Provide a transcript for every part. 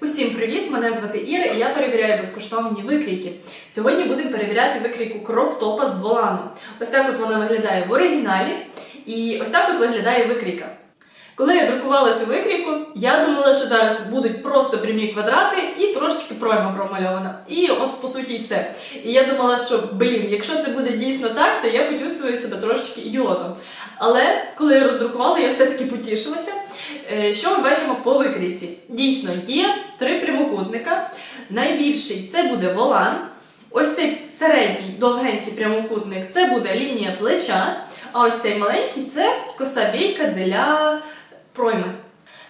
Усім привіт! Мене звати Іра і я перевіряю безкоштовні викрійки. Сьогодні будемо перевіряти викрійку кроп-топа з воланом. Ось так от вона виглядає в оригіналі, і ось так от виглядає викрійка. Коли я друкувала цю викрійку, я думала, що зараз будуть просто прямі квадрати і трошечки пройма промальована. І от по суті і все. І я думала, що блін, якщо це буде дійсно так, то я почувствую себе трошечки ідіотом. Але коли я роздрукувала, я все-таки потішилася. Е, Що ми бачимо по викрійці? Дійсно, є три прямокутника. Найбільший це буде волан. Ось цей середній довгенький прямокутник це буде лінія плеча. А ось цей маленький це коса бійка для пройми.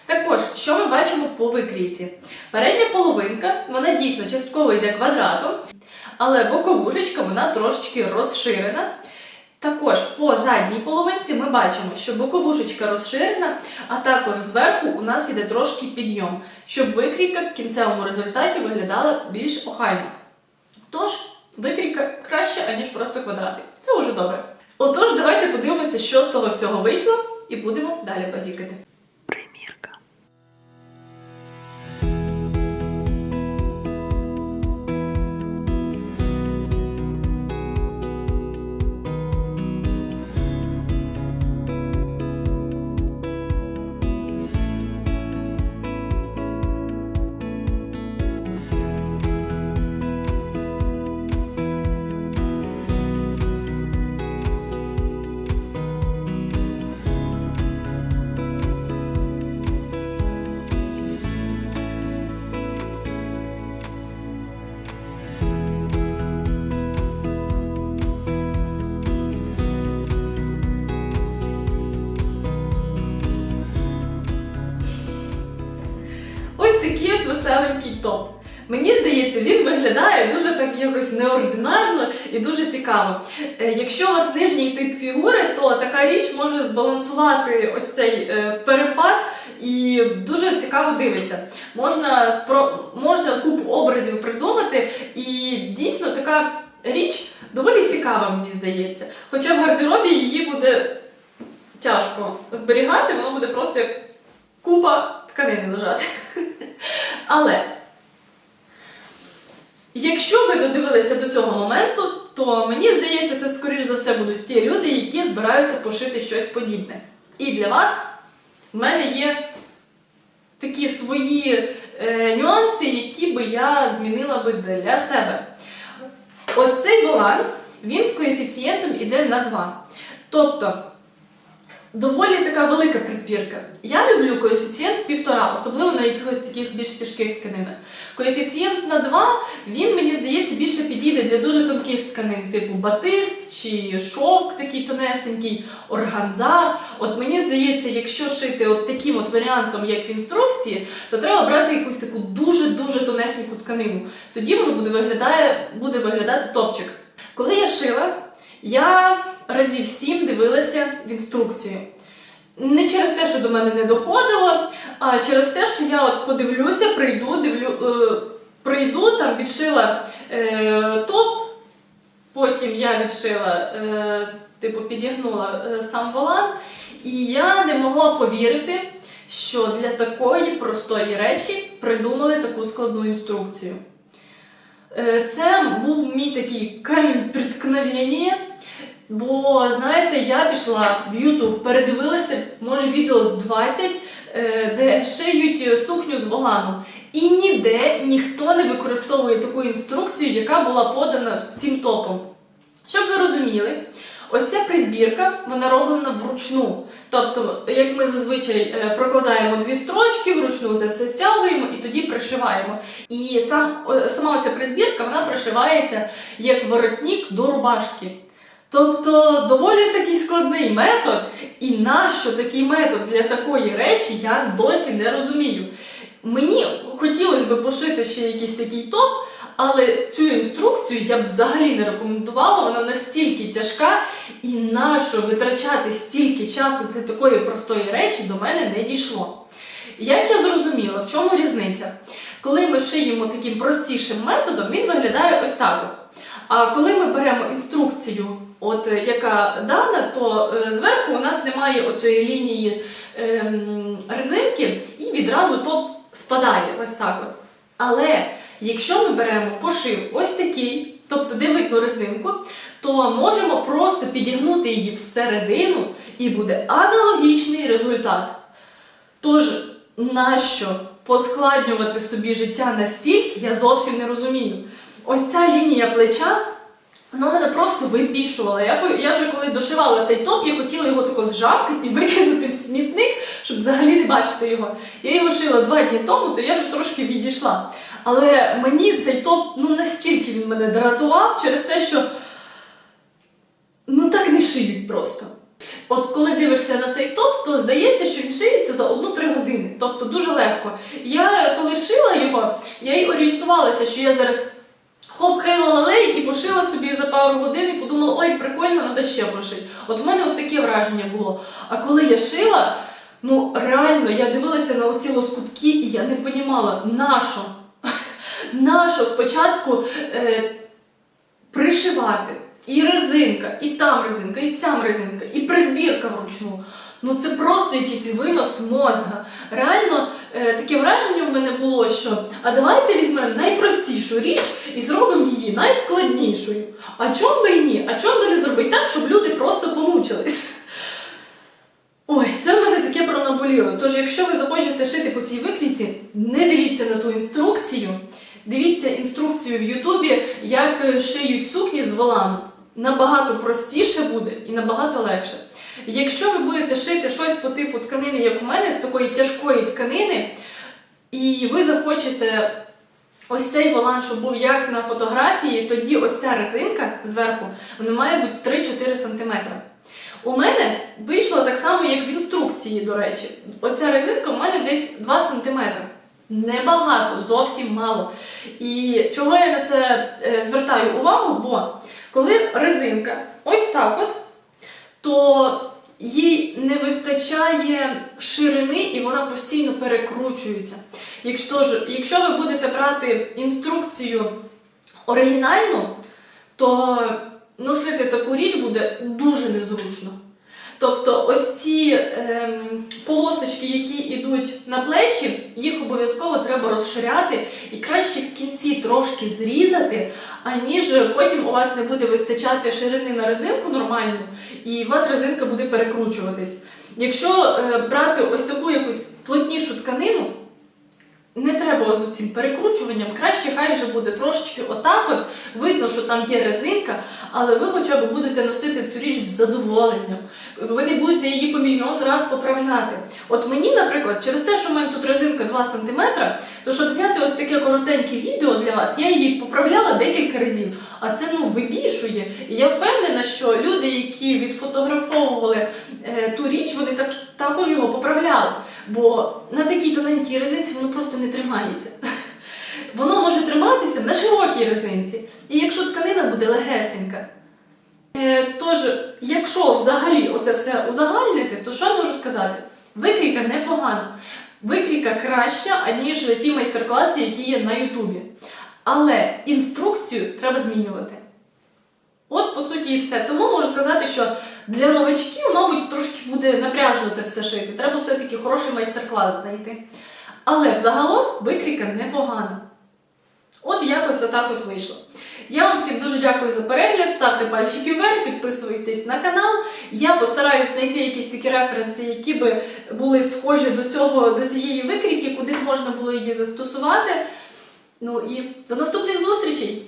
Також, що ми бачимо по викрійці? Передня половинка, вона дійсно частково йде квадратом, але боковушечка вона трошечки розширена. Також по задній половинці ми бачимо, що боковушечка розширена, а також зверху у нас іде трошки підйом, щоб викрійка в кінцевому результаті виглядала більш охайно. Тож, викрійка краще, аніж просто квадрати. Це вже добре. Отож, давайте подивимося, що з того всього вийшло, і будемо далі базікати. Мені здається, він виглядає дуже так якось неординарно і дуже цікаво. Е, Якщо у вас нижній тип фігури, то така річ може збалансувати ось цей е, перепад і дуже цікаво дивиться. Можна спро... можна купу образів придумати, і дійсно така річ доволі цікава, мені здається. Хоча в гардеробі її буде тяжко зберігати, воно буде просто як купа тканини лежати. Але якщо ви додивилися до цього моменту, то мені здається, це скоріш за все будуть ті люди, які збираються пошити щось подібне. І для вас в мене є такі свої е, нюанси, які би я змінила би для себе. Ось цей волан, він з коефіцієнтом іде на 2. Тобто, доволі така велика призбірка. Я люблю коефіцієнт півтора, особливо на якихось таких більш тяжких тканинах. Коефіцієнт на 2, він, мені здається, більше підійде для дуже тонких тканин, типу батист чи шовк такий тонесенький, органза. От мені здається, якщо шити от таким от варіантом, як в інструкції, то треба брати якусь таку дуже-дуже тонесеньку тканину. Тоді воно буде виглядає, буде виглядати топчик. Коли я шила, я разів сім дивилася в інструкцію. Не через те, що до мене не доходило, а через те, що я от подивлюся, прийду, дивлю, е, прийду, там відшила е, топ, потім я відшила, е, типу, підігнула е, сам волан, і я не могла повірити, що для такої простої речі придумали таку складну інструкцію. Е, Це був мій такий камінь преткновення, бо знаєте, я пішла в YouTube, передивилася, може, відео з 20, е, де шиють сукню з волану. І ніде ніхто не використовує таку інструкцію, яка була подана з цим топом. Щоб ви розуміли, ось ця призбірка вона роблена вручну. Тобто, як ми зазвичай е, прокладаємо дві строчки, вручну це все стягуємо і тоді пришиваємо. І сам, сама ця призбірка вона пришивається як воротник до рубашки. Тобто доволі такий складний метод, і нащо такий метод для такої речі, я досі не розумію. Мені хотілося б пошити ще якийсь такий топ, але цю інструкцію я б взагалі не рекомендувала, вона настільки тяжка, і нащо витрачати стільки часу для такої простої речі до мене не дійшло. Як я зрозуміла, в чому різниця? Коли ми шиємо таким простішим методом, він виглядає ось так. А коли ми беремо інструкцію, от е, яка дана, то е, зверху у нас немає оцієї лінії ем, резинки, і відразу топ спадає ось так от. Але якщо ми беремо пошив ось такий, тобто де видно резинку, то можемо просто підігнути її всередину і буде аналогічний результат. Тож, нащо поскладнювати собі життя настільки, я зовсім не розумію. Ось ця лінія плеча, вона мене просто вибішувала. Я, я вже коли дошивала цей топ, я хотіла його тако зжати і викинути в смітник, щоб взагалі не бачити його. Я його шила два дні тому, то я вже трошки відійшла. Але мені цей топ ну настільки він мене дратував через те, що ну так не шиють просто. От коли дивишся на цей топ, то здається, що він шиється за 1-3 години. Тобто дуже легко. Я коли шила його, я й орієнтувалася, що я зараз хоп хейла лалей і пошила собі за пару годин і подумала, ой, прикольно, треба ще прошити. От в мене от таке враження було. А коли я шила, ну реально я дивилася на оці лоскутки, і я не понімала, нащо? Нащо спочатку е, пришивати і резинка, і там резинка, і сям резинка, і призбірка вручну. Ну це просто якийсь винос мозга. Реально е, таке враження в мене було, що а давайте візьмемо найпростішу річ і зробимо її найскладнішою. А чому би і ні? А чому би не зробити так, щоб люди просто помучились? Ой, це в мене таке пронаболіло. Тож, якщо ви захочете шити по цій викрійці, не дивіться на ту інструкцію. Дивіться інструкцію в Ютубі, як шиють сукні з волану. Набагато простіше буде і набагато легше. Якщо ви будете шити щось по типу тканини, як у мене, з такої тяжкої тканини, і ви захочете ось цей волан, щоб був як на фотографії, тоді ось ця резинка зверху вона має бути 3-4 см. У мене вийшло так само, як в інструкції, до речі. Оця резинка у мене десь 2 см. Небагато, зовсім мало. І чого я на це е, звертаю увагу? Бо коли резинка ось так от, то їй не вистачає ширини і вона постійно перекручується. Якщо, ж, якщо ви будете брати інструкцію оригінальну, то носити таку річ буде дуже незручно. Тобто ось ці ем, полосочки, які йдуть на плечі, їх обов'язково треба розширяти і краще в кінці трошки зрізати, аніж потім у вас не буде вистачати ширини на резинку нормальну, і у вас резинка буде перекручуватись. Якщо е, брати ось таку якусь плотнішу тканину, не треба з цим перекручуванням, краще хай вже буде трошечки отак от. Видно, що там є резинка, але ви хоча б будете носити цю річ з задоволенням. Ви не будете її по мільйон раз поправляти. От мені, наприклад, через те, що в мене тут резинка 2 см, то щоб зняти ось таке коротеньке відео для вас, я її поправляла декілька разів. А це ну вибішує. І я впевнена, що люди, які відфотографовували е, ту річ, вони так, також його поправляли. Бо на такій тоненькій резинці воно просто не тримається. Воно може триматися на широкій резинці. І якщо тканина буде легесенька. Е, Тож, якщо взагалі оце все узагальнити, то що я можу сказати? Викрійка непогана. Викрійка краща, аніж ті майстер-класи, які є на Ютубі. Але інструкцію треба змінювати. От, по суті, і все. Тому можу сказати, що для новачків, мабуть, трошки буде напряжно це все шити. Треба все-таки хороший майстер-клас знайти. Але взагалом викрійка непогана. От якось отак от вийшло. Я вам всім дуже дякую за перегляд. Ставте пальчики вверх, підписуйтесь на канал. Я постараюсь знайти якісь такі референси, які би були схожі до цього, до цієї викрійки, куди б можна було її застосувати. Ну і до наступних зустрічей!